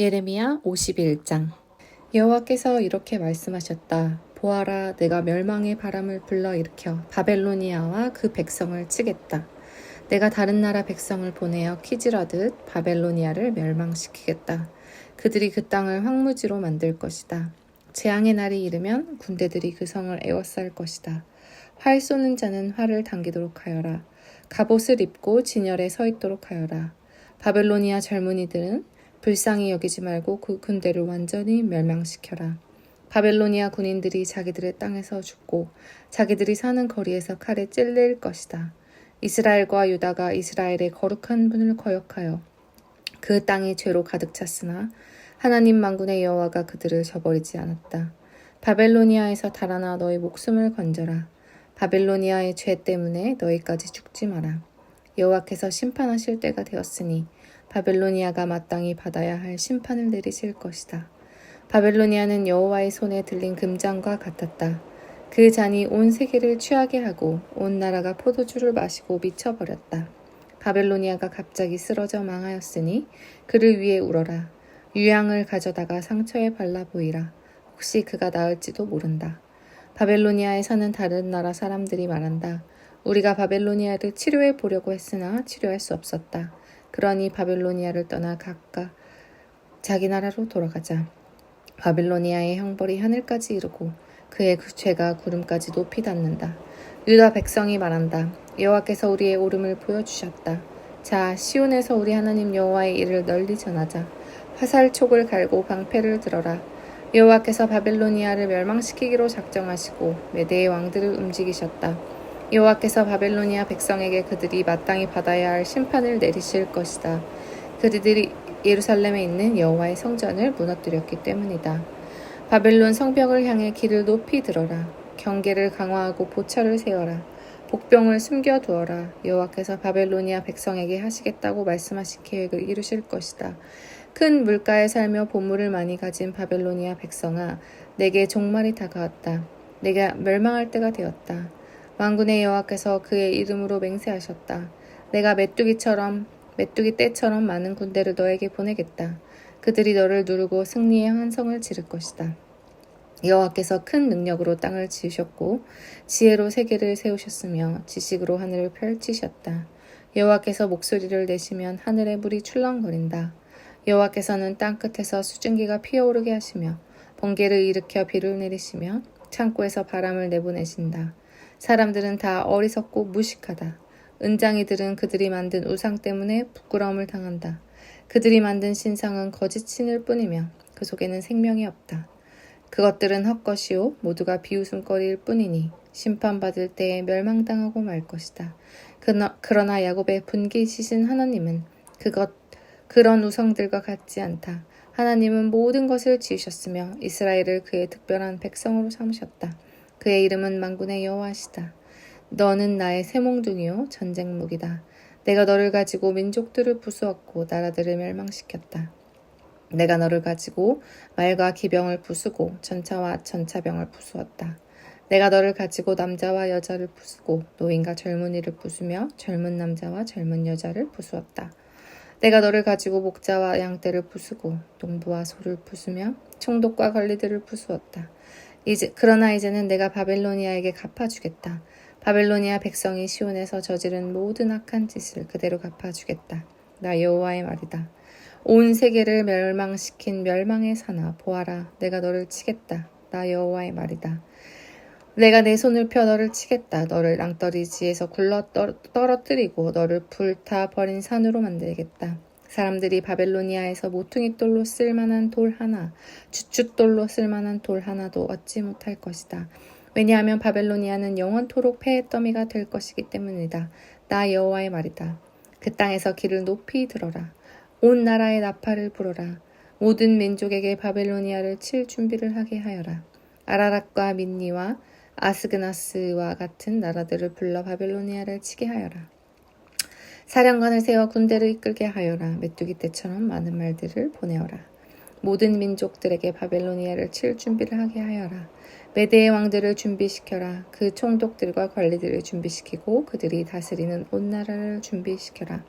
예레미야 51장 여호와께서 이렇게 말씀하셨다. 보아라, 내가 멸망의 바람을 불러일으켜 바벨로니아와 그 백성을 치겠다. 내가 다른 나라 백성을 보내어 키질하듯 바벨로니아를 멸망시키겠다. 그들이 그 땅을 황무지로 만들 것이다. 재앙의 날이 이르면 군대들이 그 성을 에워쌀 것이다. 활 쏘는 자는 활을 당기도록 하여라. 갑옷을 입고 진열에 서 있도록 하여라. 바벨로니아 젊은이들은 불쌍히 여기지 말고 그 군대를 완전히 멸망시켜라. 바벨로니아 군인들이 자기들의 땅에서 죽고 자기들이 사는 거리에서 칼에 찔릴 것이다. 이스라엘과 유다가 이스라엘의 거룩한 분을 거역하여 그 땅이 죄로 가득 찼으나 하나님 만군의 여호와가 그들을 저버리지 않았다. 바벨로니아에서 달아나 너희 목숨을 건져라. 바벨로니아의 죄 때문에 너희까지 죽지 마라. 여호와께서 심판하실 때가 되었으니 바벨로니아가 마땅히 받아야 할 심판을 내리실 것이다. 바벨로니아는 여호와의 손에 들린 금장과 같았다. 그 잔이 온 세계를 취하게 하고 온 나라가 포도주를 마시고 미쳐버렸다. 바벨로니아가 갑자기 쓰러져 망하였으니 그를 위해 울어라. 유향을 가져다가 상처에 발라 보이라. 혹시 그가 나을지도 모른다. 바벨로니아에 사는 다른 나라 사람들이 말한다. 우리가 바벨로니아를 치료해 보려고 했으나 치료할 수 없었다. 그러니 바벨로니아를 떠나 각각 자기 나라로 돌아가자. 바벨로니아의 형벌이 하늘까지 이르고 그의 그 죄가 구름까지 높이 닿는다. 유다 백성이 말한다. 여호와께서 우리의 오름을 보여주셨다. 자, 시온에서 우리 하나님 여호와의 일을 널리 전하자. 화살촉을 갈고 방패를 들어라. 여호와께서 바벨로니아를 멸망시키기로 작정하시고 메대의 왕들을 움직이셨다. 여호와께서 바벨로니아 백성에게 그들이 마땅히 받아야 할 심판을 내리실 것이다. 그들이 예루살렘에 있는 여호와의 성전을 무너뜨렸기 때문이다. 바벨론 성벽을 향해 길을 높이 들어라. 경계를 강화하고 보철을 세워라. 복병을 숨겨두어라. 여호와께서 바벨로니아 백성에게 하시겠다고 말씀하신 계획을 이루실 것이다. 큰 물가에 살며 보물을 많이 가진 바벨로니아 백성아, 내게 종말이 다가왔다. 내가 멸망할 때가 되었다. 왕군의 여호와께서 그의 이름으로 맹세하셨다. 내가 메뚜기처럼 메뚜기 떼처럼 많은 군대를 너에게 보내겠다. 그들이 너를 누르고 승리의 환성을 지를 것이다. 여호와께서 큰 능력으로 땅을 지으셨고 지혜로 세계를 세우셨으며 지식으로 하늘을 펼치셨다. 여호와께서 목소리를 내시면 하늘의 물이 출렁거린다. 여호와께서는 땅 끝에서 수증기가 피어오르게 하시며 번개를 일으켜 비를 내리시며 창고에서 바람을 내보내신다. 사람들은 다 어리석고 무식하다. 은장이들은 그들이 만든 우상 때문에 부끄러움을 당한다. 그들이 만든 신상은 거짓 신일 뿐이며 그 속에는 생명이 없다. 그것들은 헛것이요 모두가 비웃음거리일 뿐이니 심판받을 때에 멸망당하고 말 것이다. 그러나 야곱의 분기시신 하나님은 그것 그런 우상들과 같지 않다. 하나님은 모든 것을 지으셨으며 이스라엘을 그의 특별한 백성으로 삼으셨다. 그의 이름은 만군의 여호와시다. 너는 나의 새몽둥이요 전쟁 무기다. 내가 너를 가지고 민족들을 부수었고 나라들을 멸망시켰다. 내가 너를 가지고 말과 기병을 부수고 전차와 전차병을 부수었다. 내가 너를 가지고 남자와 여자를 부수고 노인과 젊은이를 부수며 젊은 남자와 젊은 여자를 부수었다. 내가 너를 가지고 목자와 양떼를 부수고 농부와 소를 부수며 총독과 관리들을 부수었다. 이제 그러나 이제는 내가 바벨로니아에게 갚아주겠다. 바벨로니아 백성이 시온에서 저지른 모든 악한 짓을 그대로 갚아주겠다. 나 여호와의 말이다. 온 세계를 멸망시킨 멸망의 사나 보아라 내가 너를 치겠다. 나 여호와의 말이다. 내가 내 손을 펴 너를 치겠다. 너를 낭떠리지에서 굴러 떨어뜨리고 너를 불타 버린 산으로 만들겠다. 사람들이 바벨로니아에서 모퉁이 돌로 쓸만한 돌 하나, 주춧돌로 쓸만한 돌 하나도 얻지 못할 것이다. 왜냐하면 바벨로니아는 영원토록 폐의 더미가 될 것이기 때문이다. 나 여호와의 말이다. 그 땅에서 길을 높이 들어라. 온 나라의 나팔을 불어라. 모든 민족에게 바벨로니아를 칠 준비를 하게 하여라. 아라락과 민니와 아스그나스와 같은 나라들을 불러 바벨로니아를 치게 하여라. 사령관을 세워 군대를 이끌게 하여라. 메뚜기 때처럼 많은 말들을 보내어라. 모든 민족들에게 바벨로니아를 칠 준비를 하게 하여라. 메대의 왕들을 준비시켜라. 그 총독들과 관리들을 준비시키고 그들이 다스리는 온 나라를 준비시켜라.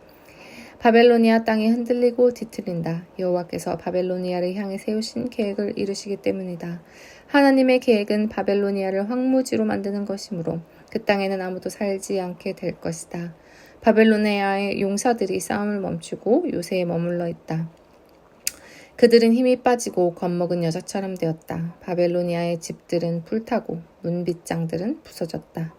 바벨로니아 땅이 흔들리고 뒤틀린다. 여호와께서 바벨로니아를 향해 세우신 계획을 이루시기 때문이다. 하나님의 계획은 바벨로니아를 황무지로 만드는 것이므로 그 땅에는 아무도 살지 않게 될 것이다. 바벨로니아의 용사들이 싸움을 멈추고 요새에 머물러 있다. 그들은 힘이 빠지고 겁먹은 여자처럼 되었다. 바벨로니아의 집들은 불타고 문빗장들은 부서졌다.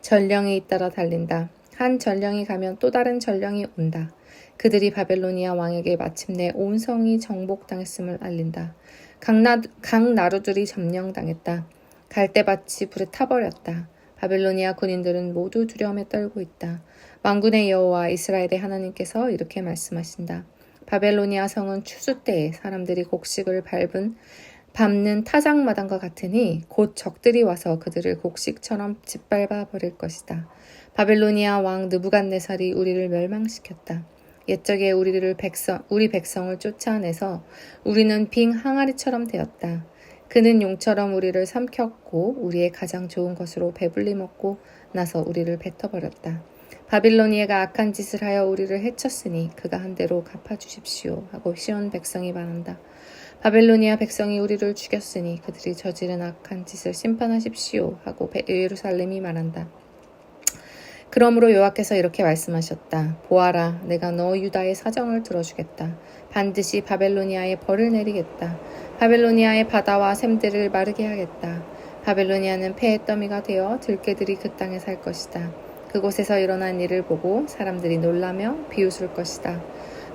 전령이 잇따라 달린다. 한 전령이 가면 또 다른 전령이 온다. 그들이 바벨로니아 왕에게 마침내 온 성이 정복당했음을 알린다. 강나, 각 나루들이 점령당했다. 갈대밭이 불에 타버렸다. 바벨로니아 군인들은 모두 두려움에 떨고 있다. 왕군의 여호와 이스라엘의 하나님께서 이렇게 말씀하신다. 바벨로니아 성은 추수 때에 사람들이 곡식을 밟은 밟는 타작마당과 같으니 곧 적들이 와서 그들을 곡식처럼 짓밟아 버릴 것이다. 바벨로니아 왕 느부갓네살이 우리를 멸망시켰다. 옛적에 우리를 백성, 우리 백성을 쫓아내서 우리는 빙 항아리처럼 되었다. 그는 용처럼 우리를 삼켰고 우리의 가장 좋은 것으로 배불리 먹고 나서 우리를 뱉어버렸다. 바빌로니아가 악한 짓을 하여 우리를 해쳤으니 그가 한 대로 갚아주십시오 하고 시온 백성이 말한다. 바벨로니아 백성이 우리를 죽였으니 그들이 저지른 악한 짓을 심판하십시오 하고 예루살렘이 말한다. 그러므로 여호와께서 이렇게 말씀하셨다. 보아라, 내가 너 유다의 사정을 들어주겠다. 반드시 바벨로니아에 벌을 내리겠다. 바벨로니아의 바다와 샘들을 마르게 하겠다. 바벨로니아는 폐의 더미가 되어 들개들이 그 땅에 살 것이다. 그곳에서 일어난 일을 보고 사람들이 놀라며 비웃을 것이다.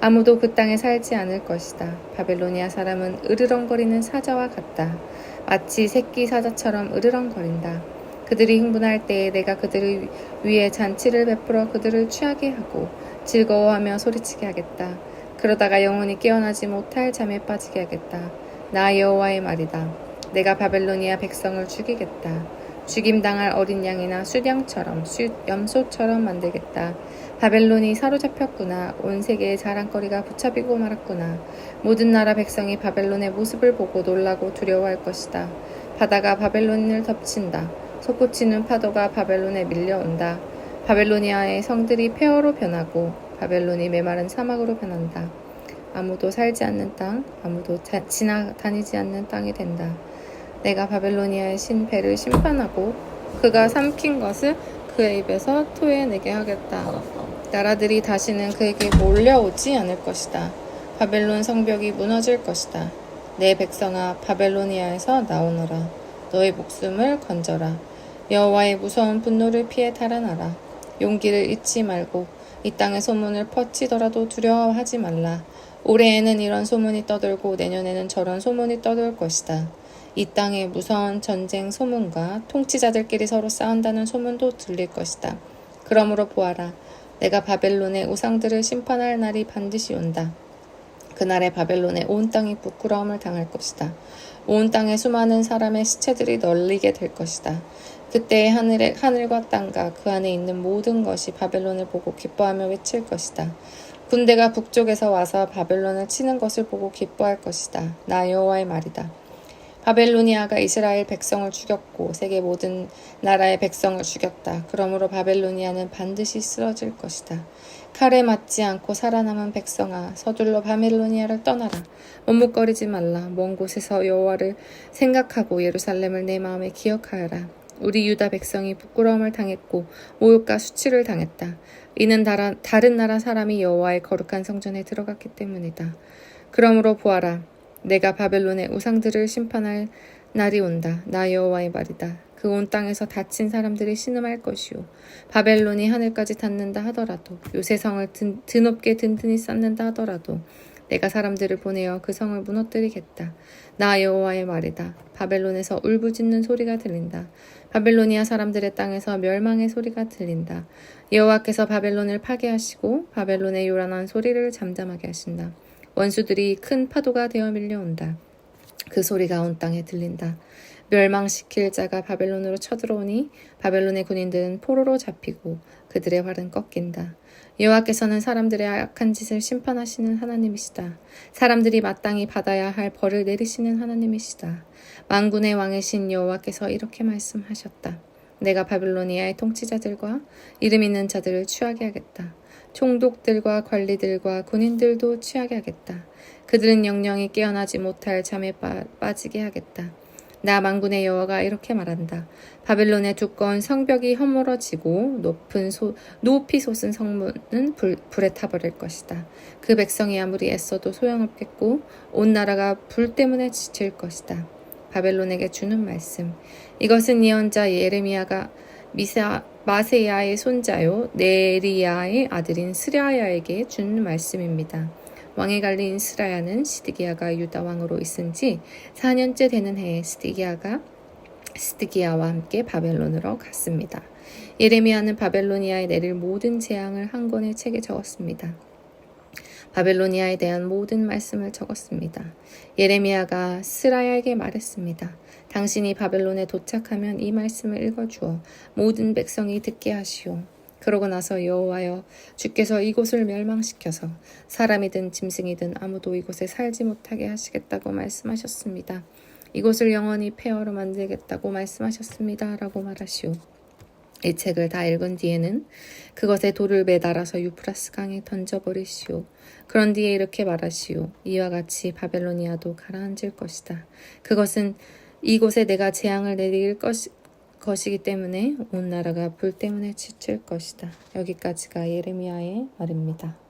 아무도 그 땅에 살지 않을 것이다. 바벨로니아 사람은 으르렁거리는 사자와 같다. 마치 새끼 사자처럼 으르렁거린다. 그들이 흥분할 때에 내가 그들을 위해 잔치를 베풀어 그들을 취하게 하고 즐거워하며 소리치게 하겠다. 그러다가 영원히 깨어나지 못할 잠에 빠지게 하겠다. 나 여호와의 말이다. 내가 바벨로니아 백성을 죽이겠다. 죽임당할 어린 양이나 수량처럼 수, 염소처럼 만들겠다. 바벨론이 사로잡혔구나. 온 세계의 자랑거리가 붙잡히고 말았구나. 모든 나라 백성이 바벨론의 모습을 보고 놀라고 두려워할 것이다. 바다가 바벨론을 덮친다. 솟구치는 파도가 바벨론에 밀려온다. 바벨로니아의 성들이 폐허로 변하고 바벨론이 메마른 사막으로 변한다. 아무도 살지 않는 땅, 아무도 자, 지나다니지 않는 땅이 된다. 내가 바벨로니아의 신 배를 심판하고 그가 삼킨 것을 그의 입에서 토해내게 하겠다. 나라들이 다시는 그에게 몰려오지 않을 것이다. 바벨론 성벽이 무너질 것이다. 내 백성아 바벨로니아에서 나오너라. 너의 목숨을 건져라. 여호와의 무서운 분노를 피해 달아나라. 용기를 잊지 말고 이 땅의 소문을 퍼치더라도 두려워하지 말라. 올해에는 이런 소문이 떠들고 내년에는 저런 소문이 떠들 것이다. 이 땅에 무서운 전쟁 소문과 통치자들끼리 서로 싸운다는 소문도 들릴 것이다. 그러므로 보아라. 내가 바벨론의 우상들을 심판할 날이 반드시 온다. 그날에 바벨론의 온 땅이 부끄러움을 당할 것이다. 온 땅에 수많은 사람의 시체들이 널리게 될 것이다. 그때 하늘의, 하늘과 땅과 그 안에 있는 모든 것이 바벨론을 보고 기뻐하며 외칠 것이다. 군대가 북쪽에서 와서 바벨론을 치는 것을 보고 기뻐할 것이다. 나 여호와의 말이다. 바벨로니아가 이스라엘 백성을 죽였고 세계 모든 나라의 백성을 죽였다. 그러므로 바벨로니아는 반드시 쓰러질 것이다. 칼에 맞지 않고 살아남은 백성아, 서둘러 바벨로니아를 떠나라. 머뭇거리지 말라. 먼 곳에서 여호와를 생각하고 예루살렘을 내 마음에 기억하여라. 우리 유다 백성이 부끄러움을 당했고 모욕과 수치를 당했다. 이는 다른 나라 사람이 여호와의 거룩한 성전에 들어갔기 때문이다. 그러므로 보아라. 내가 바벨론의 우상들을 심판할 날이 온다. 나 여호와의 말이다. 그 온 땅에서 다친 사람들이 신음할 것이요. 바벨론이 하늘까지 닿는다 하더라도 요새 성을 든, 드높게 든든히 쌓는다 하더라도 내가 사람들을 보내어 그 성을 무너뜨리겠다. 나 여호와의 말이다. 바벨론에서 울부짖는 소리가 들린다. 바벨로니아 사람들의 땅에서 멸망의 소리가 들린다. 여호와께서 바벨론을 파괴하시고 바벨론의 요란한 소리를 잠잠하게 하신다. 원수들이 큰 파도가 되어 밀려온다. 그 소리가 온 땅에 들린다. 멸망시킬 자가 바벨론으로 쳐들어오니 바벨론의 군인들은 포로로 잡히고 그들의 활은 꺾인다. 여호와께서는 사람들의 악한 짓을 심판하시는 하나님이시다. 사람들이 마땅히 받아야 할 벌을 내리시는 하나님이시다. 만군의 왕이신 여호와께서 이렇게 말씀하셨다. 내가 바벨로니아의 통치자들과 이름 있는 자들을 취하게 하겠다. 총독들과 관리들과 군인들도 취하게 하겠다. 그들은 영영이 깨어나지 못할 잠에 빠, 빠지게 하겠다. 나 망군의 여호와가 이렇게 말한다. 바벨론의 두꺼운 성벽이 허물어지고 높은 소, 높이 솟은 성문은 불, 불에 타버릴 것이다. 그 백성이 아무리 애써도 소용없겠고 온 나라가 불 때문에 지칠 것이다. 바벨론에게 주는 말씀. 이것은 예언자 예레미야가 미사, 마세야의 손자요 네리야의 아들인 스라야에게 준 말씀입니다. 왕에 갈린 스라야는 시드기야가 유다 왕으로 있은 지 4년째 되는 해에 시드기야가 시드기야와 함께 바벨론으로 갔습니다. 예레미야는 바벨로니아에 내릴 모든 재앙을 한 권의 책에 적었습니다. 바벨로니아에 대한 모든 말씀을 적었습니다. 예레미야가 스라야에게 말했습니다. 당신이 바벨론에 도착하면 이 말씀을 읽어주어 모든 백성이 듣게 하시오. 그러고 나서 여호와여 주께서 이곳을 멸망시켜서 사람이든 짐승이든 아무도 이곳에 살지 못하게 하시겠다고 말씀하셨습니다. 이곳을 영원히 폐허로 만들겠다고 말씀하셨습니다. 라고 말하시오. 이 책을 다 읽은 뒤에는 그것에 돌을 매달아서 유프라스 강에 던져버리시오. 그런 뒤에 이렇게 말하시오. 이와 같이 바벨로니아도 가라앉을 것이다. 그것은 이곳에 내가 재앙을 내릴 것이, 것이기 때문에 온 나라가 불 때문에 지칠 것이다. 여기까지가 예레미야의 말입니다.